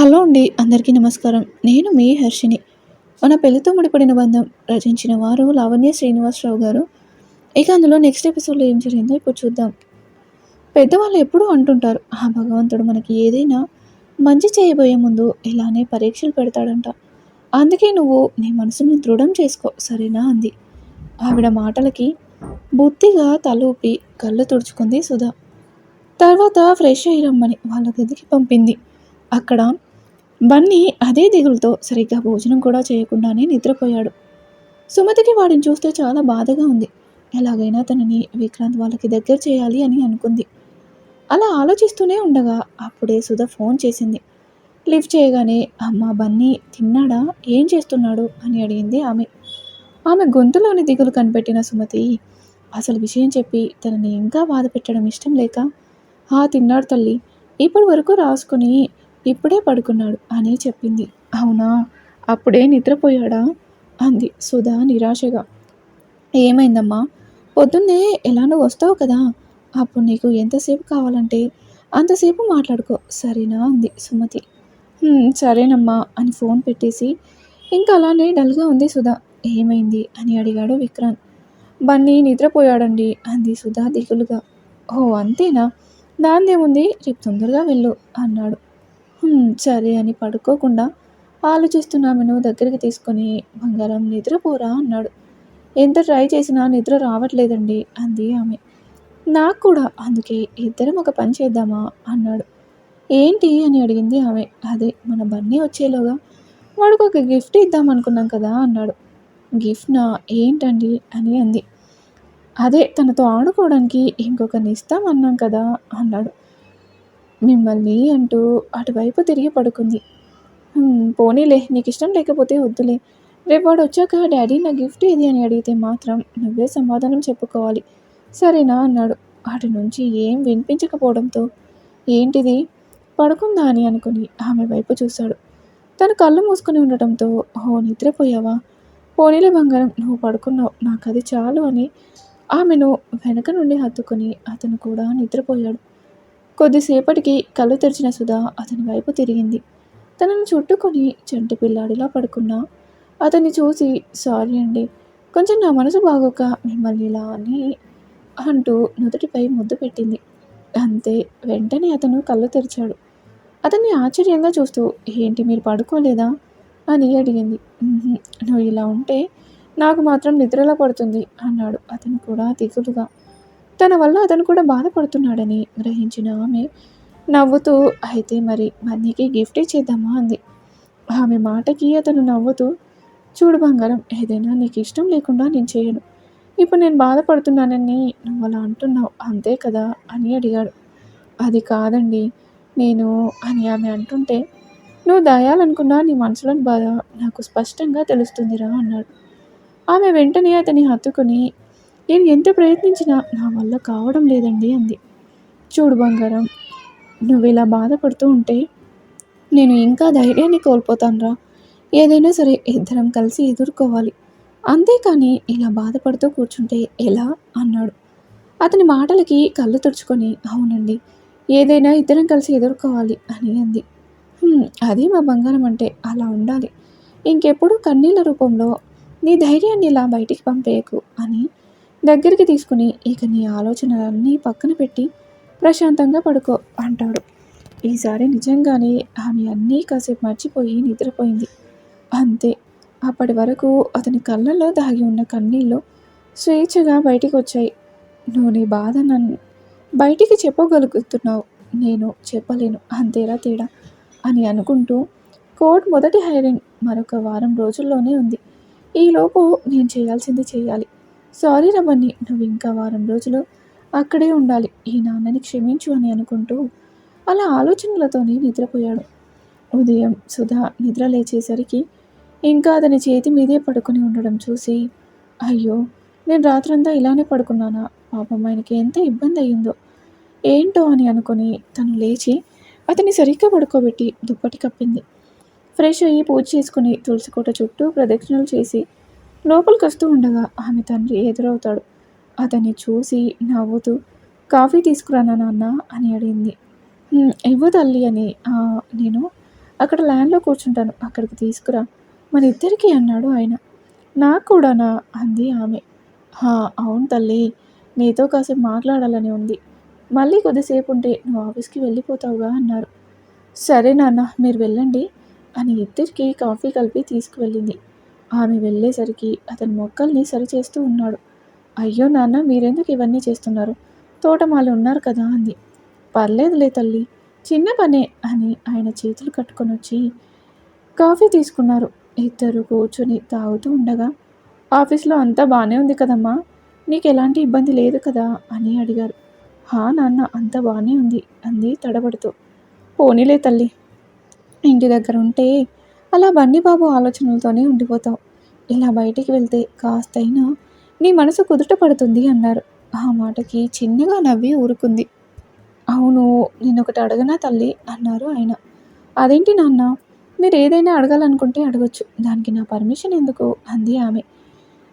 Hello అండి అందరికీ నమస్కారం. నేను మీ హర్షిని మన పెళ్ళితో ముడిపడిన బంధం రచించిన వారు లావణ్య శ్రీనివాసరావు గారు. ఇక అందులో నెక్స్ట్ ఎపిసోడ్లో ఏం జరిగిందో ఇప్పుడు చూద్దాం. పెద్దవాళ్ళు ఎప్పుడూ అంటుంటారు ఆ భగవంతుడు మనకి ఏదైనా మంచి చేయబోయే ముందు ఇలానే పరీక్షలు పెడతాడంట. అందుకే నువ్వు నీ మనసుని దృఢం చేసుకో సరేనా? అంది. ఆవిడ మాటలకి బుద్ధిగా తలూపి కళ్ళు తుడుచుకుంది సుధా. తర్వాత ఫ్రెష్ అయ్యి రమ్మని వాళ్ళ గదికి పంపింది. అక్కడ బన్నీ అదే దిగులతో సరిగ్గా భోజనం కూడా చేయకుండానే నిద్రపోయాడు. సుమతికి వాడిని చూస్తే చాలా బాధగా ఉంది. ఎలాగైనా తనని విక్రాంత్ వాళ్ళకి దగ్గర చేయాలి అని అనుకుంది. అలా ఆలోచిస్తూనే ఉండగా అప్పుడే సుధ ఫోన్ చేసింది. లిఫ్ట్ చేయగానే అమ్మ బన్నీ తిన్నాడా? ఏం చేస్తున్నాడు? అని అడిగింది ఆమె. ఆమె గొంతులోని దిగులు కనిపెట్టిన సుమతి అసలు విషయం చెప్పి తనని ఇంకా బాధ పెట్టడం ఇష్టం లేక? ఆ తిన్నాడు తల్లి. ఇప్పటి వరకు రాసుకుని ఇప్పుడే పడుకున్నాడు అని చెప్పింది. అవునా? అప్పుడే నిద్రపోయాడా? అంది సుధా నిరాశగా. ఏమైందమ్మా? పొద్దున్నే ఎలా వస్తావు కదా? అప్పుడు నీకు ఎంతసేపు కావాలంటే అంతసేపు మాట్లాడుకో సరేనా? అంది సుమతి. సరేనమ్మా అని ఫోన్ పెట్టేసి ఇంకా అలానే డల్గా ఉంది సుధా. ఏమైంది అని అడిగాడు విక్రాంత్. బన్నీ నిద్రపోయాడండి అంది సుధా దిగులుగా. ఓ అంతేనా? దాందేముంది? రేపు తొందరగా వెళ్ళు అన్నాడు. సరే అని పడుకోకుండా ఆలోచిస్తున్న ఆమెను దగ్గరికి తీసుకొని బంగారం నిద్రపోరా అన్నాడు. ఎంత ట్రై చేసినా నిద్ర రావట్లేదండి అంది ఆమె. నాకు కూడా అందుకే ఇద్దరం ఒక పని చేద్దామా అన్నాడు. ఏంటి? అని అడిగింది ఆమె. అదే మన బన్నీ వచ్చేలోగా వాడికి ఒక గిఫ్ట్ ఇద్దాం అనుకున్నాం కదా అన్నాడు. గిఫ్ట్నా? ఏంటండి? అని అంది. అదే తనతో ఆడుకోవడానికి ఇంకొకరిని ఇస్తామన్నాం కదా అన్నాడు. మిమ్మల్ని అంటూ అటువైపు తిరిగి పడుకుంది. పోనీలే నీకు ఇష్టం లేకపోతే వద్దులే. రేపు వాడు వచ్చాక డాడీ నా గిఫ్ట్ ఏది అని అడిగితే మాత్రం నువ్వే సమాధానం చెప్పుకోవాలి. సరేనా అన్నాడు. అటు నుంచి ఏం వినిపించకపోవడంతో ఏంటిది? పడుకుందా అని అనుకుని ఆమె వైపు చూశాడు. తను కళ్ళు మూసుకుని ఉండటంతో ఓ నిద్రపోయావా? పోనీలే బంగారం నువ్వు పడుకున్నావు. నాకు అది చాలు అని ఆమెను వెనక నుండి హత్తుకుని అతను కూడా నిద్రపోయాడు. కొద్దిసేపటికి కళ్ళు తెరిచిన సుధా అతని వైపు తిరిగింది. తనను చుట్టుకొని చంటి పిల్లాడిలా పడుకున్నా. అతన్ని చూసి సారీ అండి కొంచెం నా మనసు బాగోక మిమ్మల్ని ఇలా అని అంటూ నుదుటిపై ముద్దు పెట్టింది. అంతే వెంటనే అతను కళ్ళు తెరిచాడు. అతన్ని ఆశ్చర్యంగా చూస్తూ ఏంటి మీరు పడుకోలేదా? అని అడిగింది. నువ్వు ఇలా ఉంటే నాకు మాత్రం నిద్రలా పడుతుంది అన్నాడు అతను కూడా దిగులుగా తన వల్ల అతను కూడా బాధపడుతున్నాడని గ్రహించిన ఆమె నవ్వుతూ అయితే మరి బన్నీకి గిఫ్ట్ ఇచ్చేద్దామా? అంది. ఆమె మాటకి అతను నవ్వుతూ చూడు బంగారం ఏదైనా నీకు ఇష్టం లేకుండా నేను చేయను. ఇప్పుడు నేను బాధపడుతున్నానని నువ్వు అలా అంటున్నావు అంతే కదా? అని అడిగాడు. అది కాదండి నేను అని ఆమె అంటుంటే నువ్వు దయాలనుకున్నా నీ మనసులోని బాధ నాకు స్పష్టంగా తెలుస్తుందిరా అన్నాడు. ఆమె వెంటనే అతని హత్తుకుని నేను ఎంత ప్రయత్నించినా నా వల్ల కావడం లేదండి అంది. చూడు బంగారం నువ్వు ఇలా బాధపడుతూ ఉంటే నేను ఇంకా ధైర్యాన్ని కోల్పోతానురా. ఏదైనా సరే ఇద్దరం కలిసి ఎదుర్కోవాలి. అంతేకాని ఇలా బాధపడుతూ కూర్చుంటే ఎలా? అన్నాడు. అతని మాటలకి కళ్ళు తుడుచుకొని అవునండి ఏదైనా ఇద్దరం కలిసి ఎదుర్కోవాలి అని అంది. అదే మా బంగారం అంటే అలా ఉండాలి. ఇంకెప్పుడు కన్నీళ్ళ రూపంలో నీ ధైర్యాన్ని ఇలా బయటికి పంపేయకు అని దగ్గరికి తీసుకుని ఇక నీ ఆలోచనలన్నీ పక్కన పెట్టి ప్రశాంతంగా పడుకో అంటాడు. ఈసారి నిజంగానే ఆమె అన్నీ కాసేపు మర్చిపోయి నిద్రపోయింది. అంతే అప్పటి వరకు అతని కళ్ళల్లో దాగి ఉన్న కన్నీళ్ళు స్వేచ్ఛగా బయటికి వచ్చాయి నువ్వు నీ బాధ నన్ను బయటికి చెప్పగలుగుతున్నావు. నేను చెప్పలేను అంతేరా తేడా అని అనుకుంటూ కోర్ట్ మొదటి హైరింగ్ మరొక వారం రోజుల్లోనే ఉంది. ఈలోపు నేను చేయాల్సింది చేయాలి. సారీ రమణి నువ్వు ఇంకా వారం రోజులు అక్కడే ఉండాలి. ఈ నాన్నని క్షమించు అని అనుకుంటూ అలా ఆలోచనలతోనే నిద్రపోయాడు. ఉదయం సుధా నిద్ర లేచేసరికి ఇంకా అతని చేతి మీదే పడుకొని ఉండడం చూసి అయ్యో నేను రాత్రంతా ఇలానే పడుకున్నానా? పాపం ఆయనకి ఎంత ఇబ్బంది అయ్యిందో. ఏంటో అని అనుకుని తను లేచి అతన్ని సరిగ్గా పడుకోబెట్టి దుప్పటి కప్పింది. ఫ్రెష్ అయ్యి పూజ చేసుకుని తులసికోట చుట్టూ ప్రదక్షిణలు చేసి లోపలికి వస్తూ ఉండగా ఆమె తండ్రి ఎదురవుతాడు. అతన్ని చూసి నవ్వుతూ కాఫీ తీసుకురానా నాన్న? అని అడిగింది. ఇవ్వు తల్లి అని నేను అక్కడ ల్యాండ్లో కూర్చుంటాను. అక్కడికి తీసుకురా మన ఇద్దరికి అన్నాడు ఆయన. నాకు కూడానా? అంది ఆమె. అవును తల్లి. నీతో కాసేపు మాట్లాడాలని ఉంది. మళ్ళీ కొద్దిసేపు ఉంటే నువ్వు ఆఫీస్కి వెళ్ళిపోతావుగా అన్నారు. సరే నాన్న మీరు వెళ్ళండి అని ఇద్దరికి కాఫీ కలిపి తీసుకువెళ్ళింది. ఆమె వెళ్ళేసరికి అతని మొక్కల్ని సరిచేస్తూ ఉన్నాడు. అయ్యో నాన్న మీరెందుకు ఇవన్నీ చేస్తున్నారు? తోటమాలు ఉన్నారు కదా అంది. పర్లేదులే తల్లి చిన్న పనే అని ఆయన చేతులు కట్టుకొని వచ్చి కాఫీ తీసుకున్నారు. ఇద్దరు కూర్చొని తాగుతూ ఉండగా ఆఫీస్లో అంతా బాగానే ఉంది కదమ్మా నీకు ఎలాంటి ఇబ్బంది లేదు కదా అని అడిగారు. హా నాన్న అంతా బాగానే ఉంది అంది తడబడుతూ. పోనీలే తల్లి ఇంటి దగ్గర ఉంటే అలా బన్నీబాబు బాబు ఆలోచనలతోనే ఉండిపోతావు. ఇలా బయటికి వెళ్తే కాస్తైనా నీ మనసు కుదుట పడుతుంది అన్నారు. ఆ మాటకి చిన్నగా నవ్వి ఊరుకుంది. అవును నేను ఒకటి అడగనా తల్లి? అన్నారు ఆయన. అదేంటి నాన్న? మీరు ఏదైనా అడగాలనుకుంటే అడగచ్చు. దానికి నా పర్మిషన్ ఎందుకు? అంది ఆమె.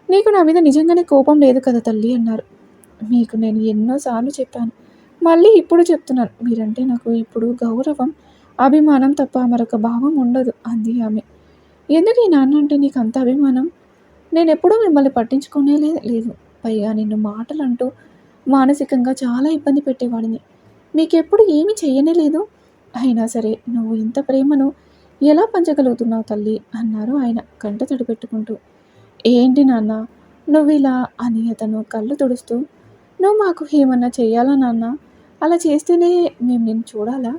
నీకు నా మీద నిజంగానే కోపం లేదు కదా తల్లి? అన్నారు. మీకు నేను ఎన్నోసార్లు చెప్పాను. మళ్ళీ ఇప్పుడు చెప్తున్నాను. మీరంటే నాకు ఇప్పుడు గౌరవం అభిమానం తప్ప మరొక భావం ఉండదు అంది ఆమె. ఎందుకు ఈ నాన్న అంటే నీకు అంత అభిమానం? నేను ఎప్పుడూ మిమ్మల్ని పట్టించుకునే లేదు. పైగా నిన్ను మాటలు అంటూ మానసికంగా చాలా ఇబ్బంది పెట్టేవాడిని. మీకెప్పుడు ఏమీ చేయనే లేదు. అయినా సరే నువ్వు ఇంత ప్రేమను ఎలా పంచగలుగుతున్నావు తల్లి? అన్నారు ఆయన కంట తడిపెట్టుకుంటూ. ఏంటి నాన్న? నువ్వు ఇలా అని అతను కళ్ళు తుడుస్తూ. నువ్వు మాకు ఏమన్నా చేయాలా నాన్న? అలా చేస్తేనే మేము నేను చూడాలా?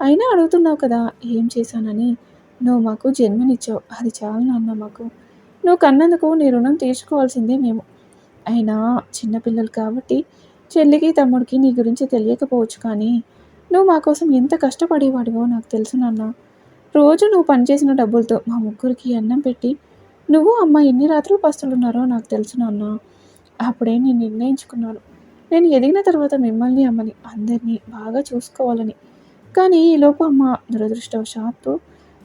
అయినా అడుగుతున్నావు కదా ఏం చేశానని. నువ్వు మాకు జన్మనిచ్చావు. అది చాలు నాన్న మాకు. నువ్వు కన్నందుకు నీ రుణం తీర్చుకోవాల్సిందే మేము. అయినా చిన్నపిల్లలు కాబట్టి చెల్లికి తమ్ముడికి నీ గురించి తెలియకపోవచ్చు కానీ నువ్వు మా కోసం ఎంత కష్టపడేవాడివో నాకు తెలుసు నాన్న. రోజు నువ్వు పనిచేసిన డబ్బులతో మా ముగ్గురికి అన్నం పెట్టి నువ్వు అమ్మ ఎన్ని రాత్రులు పస్తులున్నారో నాకు తెలుసు నాన్న. అప్పుడే నేను నిర్ణయించుకున్నాను. నేను ఎదిగిన తర్వాత మిమ్మల్ని అమ్మని అందరినీ బాగా చూసుకోవాలని. కానీ ఈలోపు అమ్మ దురదృష్టవశాత్తు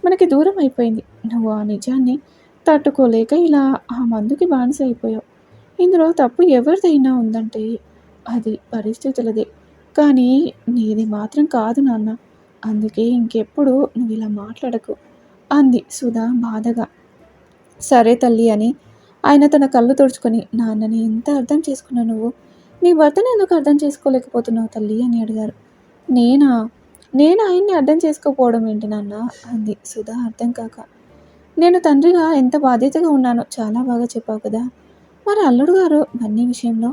మనకి దూరం అయిపోయింది. నువ్వు ఆ నిజాన్ని తట్టుకోలేక ఇలా ఆ మందుకి బానిస అయిపోయావు. ఇందులో తప్పు ఎవరిదైనా ఉందంటే అది పరిస్థితులదే. కానీ నీది మాత్రం కాదు నాన్న. అందుకే ఇంకెప్పుడు నువ్వు ఇలా మాట్లాడకు అంది సుధా బాధగా. సరే తల్లి అని ఆయన తన కళ్ళు తుడుచుకొని నాన్నని ఎంత అర్థం చేసుకున్నావు నువ్వు? నీ భర్తను ఎందుకు అర్థం చేసుకోలేకపోతున్నావు తల్లి అని అడిగారు. నేనా? నేను ఆయన్ని అర్థం చేసుకోకపోవడం ఏంటి నాన్న? అంది. సుధా అర్థం కాక. నేను తండ్రిగా ఎంత బాధ్యతగా ఉన్నానో చాలా బాగా చెప్పావు కదా. మరి అల్లుడు గారు బన్నీ విషయంలో?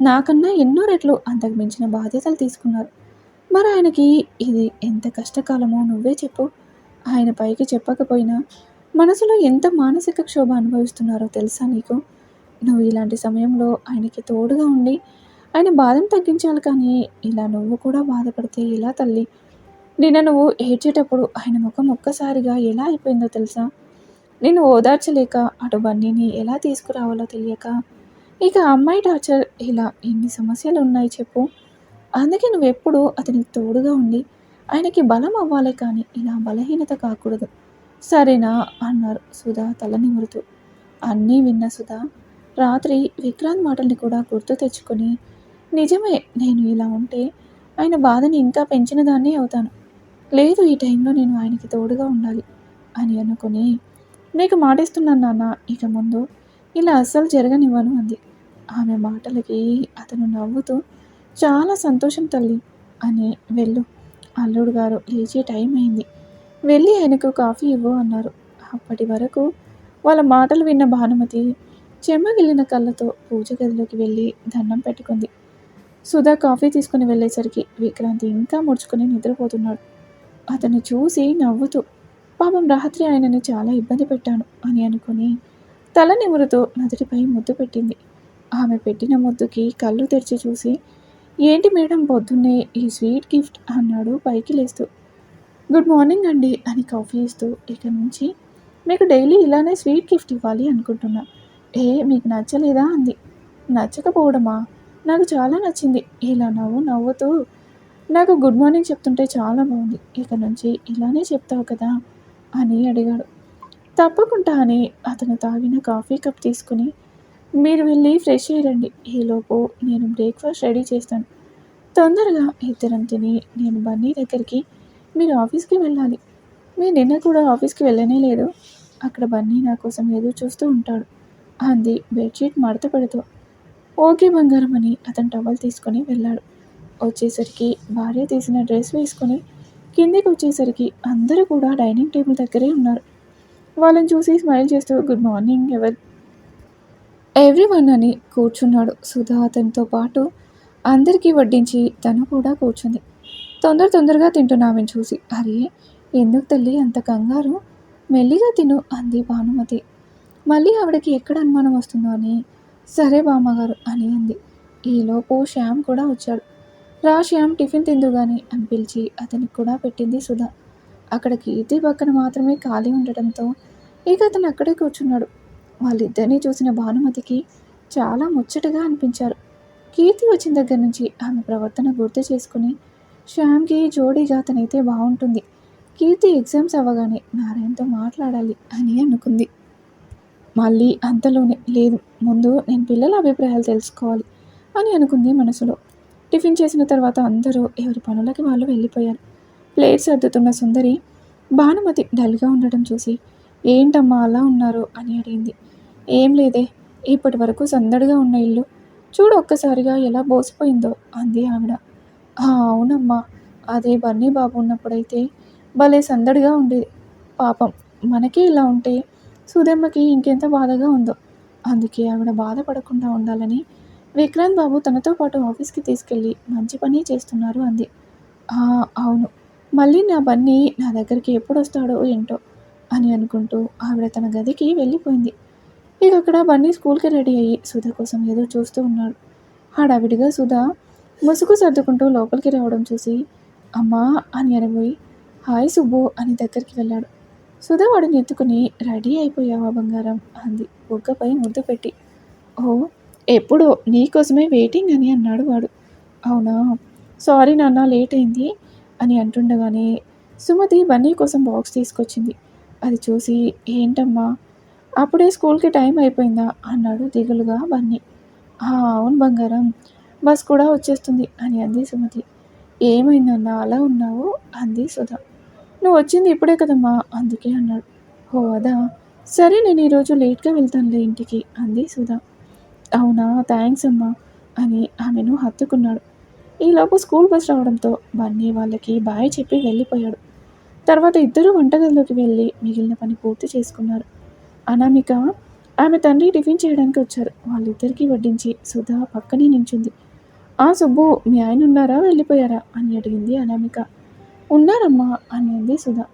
నాకన్నా ఎన్నో రెట్లు అంతకు మించిన బాధ్యతలు తీసుకున్నారు. మరి ఆయనకి ఇది ఎంత కష్టకాలమో నువ్వే చెప్పు. ఆయన పైకి చెప్పకపోయినా మనసులో ఎంత మానసిక క్షోభ అనుభవిస్తున్నారో తెలుసా నీకు? నువ్వు ఇలాంటి సమయంలో ఆయనకి తోడుగా ఉండి ఆయన బాధను తగ్గించాలి కానీ ఇలా నువ్వు కూడా బాధపడితే ఇలా తల్లి? నిన్న నువ్వు ఏడ్చేటప్పుడు ఆయన ముఖం ఒక్కసారిగా ఎలా అయిపోయిందో తెలుసా? నేను ఓదార్చలేక అటు బండిని ఎలా తీసుకురావాలో తెలియక ఇక అమ్మాయి టార్చర్ ఇలా ఎన్ని సమస్యలు ఉన్నాయి చెప్పు. అందుకే నువ్వెప్పుడు అతనికి తోడుగా ఉండి ఆయనకి బలం అవ్వాలి కానీ ఇలా బలహీనత కాకూడదు. సరేనా? అన్నారు సుధా తల నిమురుతూ. అన్నీ విన్న సుధా రాత్రి విక్రాంత్ మాటల్ని కూడా గుర్తు తెచ్చుకొని నిజమే నేను ఇలా ఉంటే ఆయన బాధని ఇంకా పెంచిన దాన్నే అవుతాను. లేదు ఈ టైంలో నేను ఆయనకి తోడుగా ఉండాలి అని అనుకుని నీకు మాటిస్తున్నాను నాన్న ఇక ముందు ఇలా అస్సలు జరగనివ్వను అంది. ఆమె మాటలకి అతను నవ్వుతూ చాలా సంతోషం తల్లి అని వెళ్ళు. అల్లుడు గారు లేచే టైం అయింది. వెళ్ళి ఆయనకు కాఫీ ఇవ్వు అన్నారు. అప్పటి వరకు వాళ్ళ మాటలు విన్న భానుమతి చెమ్మగిల్లిన కళ్ళతో పూజ గదిలోకి వెళ్ళి దండం పెట్టుకుంది. సుధా కాఫీ తీసుకుని వెళ్ళేసరికి విక్రాంతి ఇంకా ముడుచుకుని నిద్రపోతున్నాడు. అతను చూసి నవ్వుతూ పాపం రాత్రి ఆయనని చాలా ఇబ్బంది పెట్టాను అని అనుకుని తల నిమురుతో నదుటిపై ముద్దు పెట్టింది. ఆమె పెట్టిన ముద్దుకి కళ్ళు తెరిచి చూసి ఏంటి మేడం పొద్దున్నే ఈ స్వీట్ గిఫ్ట్ అన్నాడు పైకి లేస్తూ. గుడ్ మార్నింగ్ అండి అని కాఫీ ఇస్తూ ఇక నుంచి మీకు డైలీ ఇలానే స్వీట్ గిఫ్ట్ ఇవ్వాలి అనుకుంటున్నా. ఏ మీకు నచ్చలేదా అంది. నచ్చకపోవడమా? నాకు చాలా నచ్చింది ఇలా నవ్వు నవ్వుతూ నాకు గుడ్ మార్నింగ్ చెప్తుంటే చాలా బాగుంది. ఇక నుంచి ఇలానే చెప్తావు కదా అని అడిగాడు. తప్పకుండా అని అతను తాగిన కాఫీ కప్ తీసుకుని మీరు వెళ్ళి ఫ్రెష్ అయ్యండి ఈలోపు నేను బ్రేక్ఫాస్ట్ రెడీ చేస్తాను. తొందరగా ఇద్దరం తిని నేను బన్నీ దగ్గరికి మీరు ఆఫీస్కి వెళ్ళాలి. మీరు నిన్న కూడా ఆఫీస్కి వెళ్ళనే లేదు. అక్కడ బన్నీ నా కోసం ఏదో చూస్తూ ఉంటాడు అంది. బెడ్షీట్ మడత పెడుతూ ఓకే బంగారం అని అతను టవల్ తీసుకొని వెళ్ళాడు. వచ్చేసరికి భార్య తీసిన డ్రెస్ వేసుకొని కిందికి వచ్చేసరికి అందరూ కూడా డైనింగ్ టేబుల్ దగ్గరే ఉన్నారు. వాళ్ళని చూసి స్మైల్ చేస్తూ good morning ever? Everyone అని కూర్చున్నాడు. సుధా అతనితో పాటు అందరికీ వడ్డించి తను కూడా కూర్చుంది. తొందర తొందరగా తింటున్నామని చూసి అరే ఎందుకు తల్లి అంత కంగారు? మెల్లిగా తిను అంది భానుమతి. మళ్ళీ ఆవిడకి ఎక్కడ అనుమానం వస్తుందో అని? సరే బామ్మగారు అని అంది. ఈలోపు శ్యామ్ కూడా వచ్చాడు. రా శ్యామ్ టిఫిన్ తిందు గాని అని పిలిచి అతనికి కూడా పెట్టింది సుధా. అక్కడ కీర్తి పక్కన మాత్రమే ఖాళీ ఉండటంతో ఇక అతను అక్కడే కూర్చున్నాడు. వాళ్ళిద్దరినీ చూసిన భానుమతికి చాలా ముచ్చటగా అనిపించారు. కీర్తి వచ్చిన దగ్గర నుంచి ఆమె ప్రవర్తన గుర్తు చేసుకుని శ్యామ్కి జోడీగా అతనైతే బాగుంటుంది. కీర్తి ఎగ్జామ్స్ అవ్వగానే నారాయణతో మాట్లాడాలి అని అనుకుంది. మళ్ళీ అంతలోనే లేదు ముందు నేను పిల్లల అభిప్రాయాలు తెలుసుకోవాలి అని అనుకుంది మనసులో. టిఫిన్ చేసిన తర్వాత అందరూ ఎవరి పనులకి వాళ్ళు వెళ్ళిపోయారు. ప్లేట్స్ అద్దుతున్న సుందరి భానుమతి డల్గా ఉండటం చూసి ఏంటమ్మా అలా ఉన్నారు? అని అడిగింది. ఏం లేదే ఇప్పటి వరకు సందడిగా ఉన్న ఇల్లు. చూడు ఒక్కసారిగా ఎలా బోసిపోయిందో అంది ఆవిడ. అవునమ్మా అదే బన్నీ బాబు ఉన్నప్పుడైతే భలే సందడిగా ఉండేది. పాపం మనకే ఇలా ఉంటే సుధమ్మకి ఇంకెంత బాధగా ఉందో. అందుకే ఆవిడ బాధపడకుండా ఉండాలని విక్రాంత్ బాబు తనతో పాటు ఆఫీస్కి తీసుకెళ్ళి మంచి పని చేస్తున్నారు అంది. అవును. మళ్ళీ నా బన్నీ నా దగ్గరికి ఎప్పుడు వస్తాడో ఏంటో అని అనుకుంటూ ఆవిడ తన గదికి వెళ్ళిపోయింది. ఇక అక్కడ బన్నీ స్కూల్కి రెడీ అయ్యి సుధ కోసం ఏదో చూస్తూ ఉన్నాడు. హడావిడిగా సుధ ముసుగు సర్దుకుంటూ లోపలికి రావడం చూసి అమ్మా అని అనబోయి హాయ్ సుబ్బు అని దగ్గరికి వెళ్ళాడు. సుధా వాడిని ఎత్తుకుని రెడీ అయిపోయావా బంగారం అంది. బుగ్గపై ముద్దు పెట్టి ఓ ఎప్పుడో నీకోసమే వెయిటింగ్ అని అన్నాడు వాడు. అవునా? సారీ నాన్న లేట్ అయింది అని అంటుండగానే సుమతి బన్నీ కోసం బాక్స్ తీసుకొచ్చింది. అది చూసి ఏంటమ్మా? అప్పుడే స్కూల్కి టైం అయిపోయిందా? అన్నాడు దిగులుగా బన్నీ. అవును బంగారం బస్ కూడా వచ్చేస్తుంది అని అంది సుమతి. ఏమైందన్నా అలా ఉన్నావు? అంది సుధా. నువ్వు వచ్చింది ఇప్పుడే కదమ్మా? అందుకే అన్నాడు. ఓ అదా. సరే నేను ఈరోజు లేట్గా వెళ్తానులే ఇంటికి అంది సుధా. అవునా థ్యాంక్స్ అమ్మా అని ఆమెను హత్తుకున్నాడు. ఈలోపు స్కూల్ బస్ రావడంతో బన్నీ వాళ్ళకి బాయ్ చెప్పి వెళ్ళిపోయాడు. తర్వాత ఇద్దరు వంటగదిలోకి వెళ్ళి మిగిలిన పని పూర్తి చేసుకున్నారు. అనామిక ఆమె తండ్రి టిఫిన్ చేయడానికి వచ్చారు. వాళ్ళిద్దరికీ వడ్డించి సుధా పక్కనే నించుంది. ఆ సుబ్బు మీ ఆయన ఉన్నారా వెళ్ళిపోయారా? అని అడిగింది అనామిక. ఉన్నారమ్మా అనింది సుధా.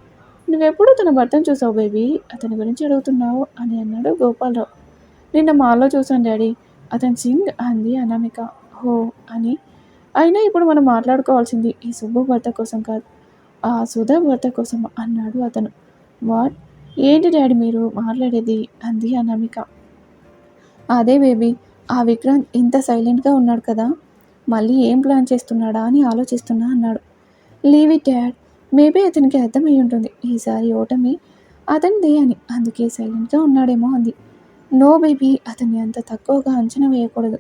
నువ్వెప్పుడు తన భర్తను చూసావు బేబీ? అతని గురించి అడుగుతున్నావు? అని అన్నాడు గోపాలరావు. నిన్న మాలో చూసాను డాడీ. అతను సింగ్ అంది అనామిక. హో అని. అయినా ఇప్పుడు మనం మాట్లాడుకోవాల్సింది ఈ సుబ్బు భర్త కోసం కాదు. ఆ సుధా భర్త కోసం అన్నాడు అతను. వాట్? ఏంటి డాడీ మీరు మాట్లాడేది? అంది అనామిక. అదే బేబీ ఆ విక్రాంత్ ఇంత సైలెంట్గా ఉన్నాడు కదా. మళ్ళీ ఏం ప్లాన్ చేస్తున్నాడా అని ఆలోచిస్తున్నా అన్నాడు. Leave it dad. మేబీ అతనికి అర్థమై ఉంటుంది. ఈసారి ఓటమి అతనిదే అని. అందుకే సైలెంట్గా ఉన్నాడేమో అంది. నో బేబీ అతన్ని అంత తక్కువగా అంచనా వేయకూడదు.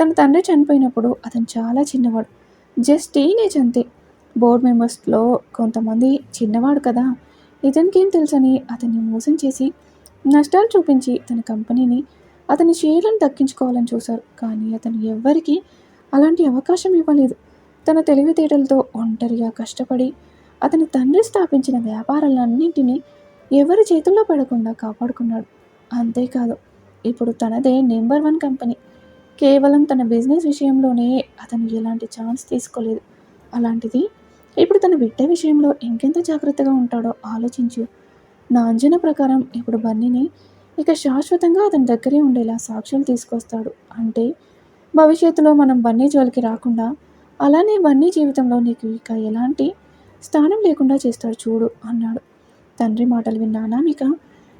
తన తండ్రి చనిపోయినప్పుడు అతను చాలా చిన్నవాడు. జస్ట్ టీనేజ్ అంతే. బోర్డ్ మెంబర్స్లో కొంతమంది చిన్నవాడు కదా. ఇతనికి ఏం తెలుసని అతన్ని మోసం చేసి నష్టాలు చూపించి తన కంపెనీని అతని షేర్లను దక్కించుకోవాలని చూశారు. కానీ అతను ఎవ్వరికీ అలాంటి అవకాశం ఇవ్వలేదు. తన తెలివితేటలతో ఒంటరిగా కష్టపడి అతని తండ్రి స్థాపించిన వ్యాపారాలన్నింటినీ ఎవరి చేతుల్లో పడకుండా కాపాడుకున్నాడు. అంతేకాదు ఇప్పుడు తనదే నెంబర్ వన్ కంపెనీ. కేవలం తన బిజినెస్ విషయంలోనే అతను ఎలాంటి ఛాన్స్ తీసుకోలేదు. అలాంటిది ఇప్పుడు తన బిడ్డ విషయంలో ఇంకెంత జాగ్రత్తగా ఉంటాడో ఆలోచించు. నా అంజన ప్రకారం ఇప్పుడు బన్నీని ఇక శాశ్వతంగా అతని దగ్గరే ఉండేలా సాక్ష్యాలు తీసుకొస్తాడు. అంటే భవిష్యత్తులో మనం బన్నీ జోలికి రాకుండా అలానే బన్నీ జీవితంలో నీకు ఇక ఎలాంటి స్థానం లేకుండా చేస్తాడు చూడు అన్నాడు. తండ్రి మాటలు విన్న అనామిక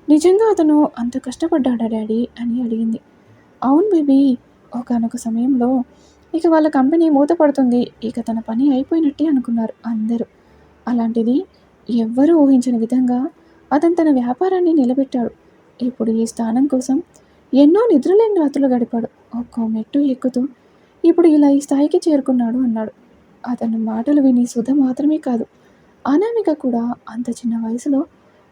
నిజంగా అతను అంత కష్టపడ్డాడా డాడీ? అని అడిగింది. అవును బేబీ ఒకనొక సమయంలో ఇక వాళ్ళ కంపెనీ మూతపడుతుంది ఇక తన పని అయిపోయినట్టే అనుకున్నారు అందరూ. అలాంటిది ఎవ్వరూ ఊహించిన విధంగా అతను తన వ్యాపారాన్ని నిలబెట్టాడు. ఇప్పుడు ఈ స్థానం కోసం ఎన్నో నిద్రలేని రాత్రులు గడిపాడు. ఒక్కో మెట్టు ఎక్కుతూ ఇప్పుడు ఇలా ఈ స్థాయికి చేరుకున్నాడు అన్నాడు. అతను మాటలు విని సుధ మాత్రమే కాదు అనామిక కూడా అంత చిన్న వయసులో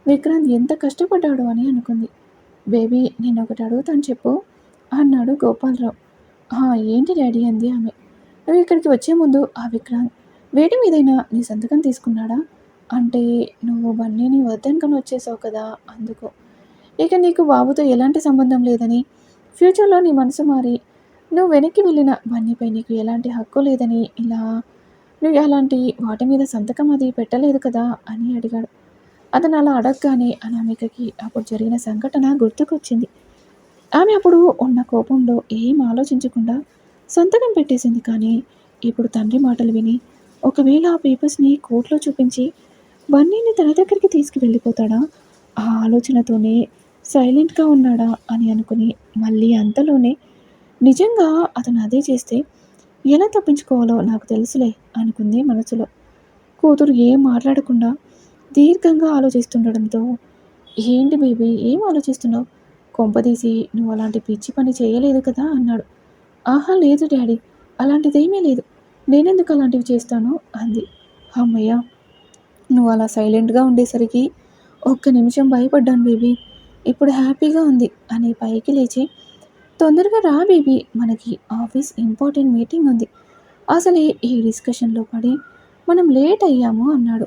విక్రాంత్ ఎంత కష్టపడ్డాడు అని అనుకుంది. బేబీ నేను ఒకటి అడుగుతాను చెప్పు అన్నాడు గోపాలరావు. "ఆ, ఏంటి డాడీ అంది ఆమె. నువ్వు ఇక్కడికి వచ్చే ముందు ఆ విక్రాంత్ వేడి మీదైనా నీ సంతకం తీసుకున్నాడా? అంటే నువ్వు బన్నీని వద్దనుకొని వచ్చేసావు కదా అందుకు. ఇక నీకు బాబుతో ఎలాంటి సంబంధం లేదని ఫ్యూచర్లో నీ మనసు మారి నువ్వు వెనక్కి వెళ్ళిన బన్నీపై నీకు ఎలాంటి హక్కు లేదని ఇలా నువ్వు అలాంటి వాటి మీద సంతకం అది పెట్టలేదు కదా అని అడిగాడు. అతను అలా అడగగానే అనామికకి అప్పుడు జరిగిన సంఘటన గుర్తుకొచ్చింది. ఆమె అప్పుడు ఉన్న కోపంలో ఏం ఆలోచించకుండా సంతకం పెట్టేసింది కానీ ఇప్పుడు తండ్రి మాటలు విని ఒకవేళ ఆ పేపర్స్ని కోర్టులో చూపించి బన్నీని తన దగ్గరికి తీసుకువెళ్ళిపోతాడా? ఆ ఆలోచనతోనే సైలెంట్గా ఉన్నాడా అని అనుకుని మళ్ళీ అంతలోనే నిజంగా అతను అదే చేస్తే ఎలా తప్పించుకోవాలో నాకు తెలుసులే అనుకుంది మనసులో. కూతురు ఏం మాట్లాడకుండా దీర్ఘంగా ఆలోచిస్తుండడంతో ఏంటి బేబీ ఏం ఆలోచిస్తున్నావు? కొంపదీసి నువ్వు అలాంటి పిచ్చి పని చేయలేదు కదా అన్నాడు. ఆహా లేదు డాడీ అలాంటిదేమీ లేదు. నేనెందుకు అలాంటివి చేస్తాను? అంది. అమ్మయ్య నువ్వు అలా సైలెంట్గా ఉండేసరికి ఒక్క నిమిషం భయపడ్డాను బేబీ. ఇప్పుడు హ్యాపీగా ఉంది అని పైకి లేచి తొందరగా రా బేబీ మనకి ఆఫీస్ ఇంపార్టెంట్ మీటింగ్ ఉంది. అసలే ఈ డిస్కషన్లో పడి మనం లేట్ అయ్యాము అన్నాడు.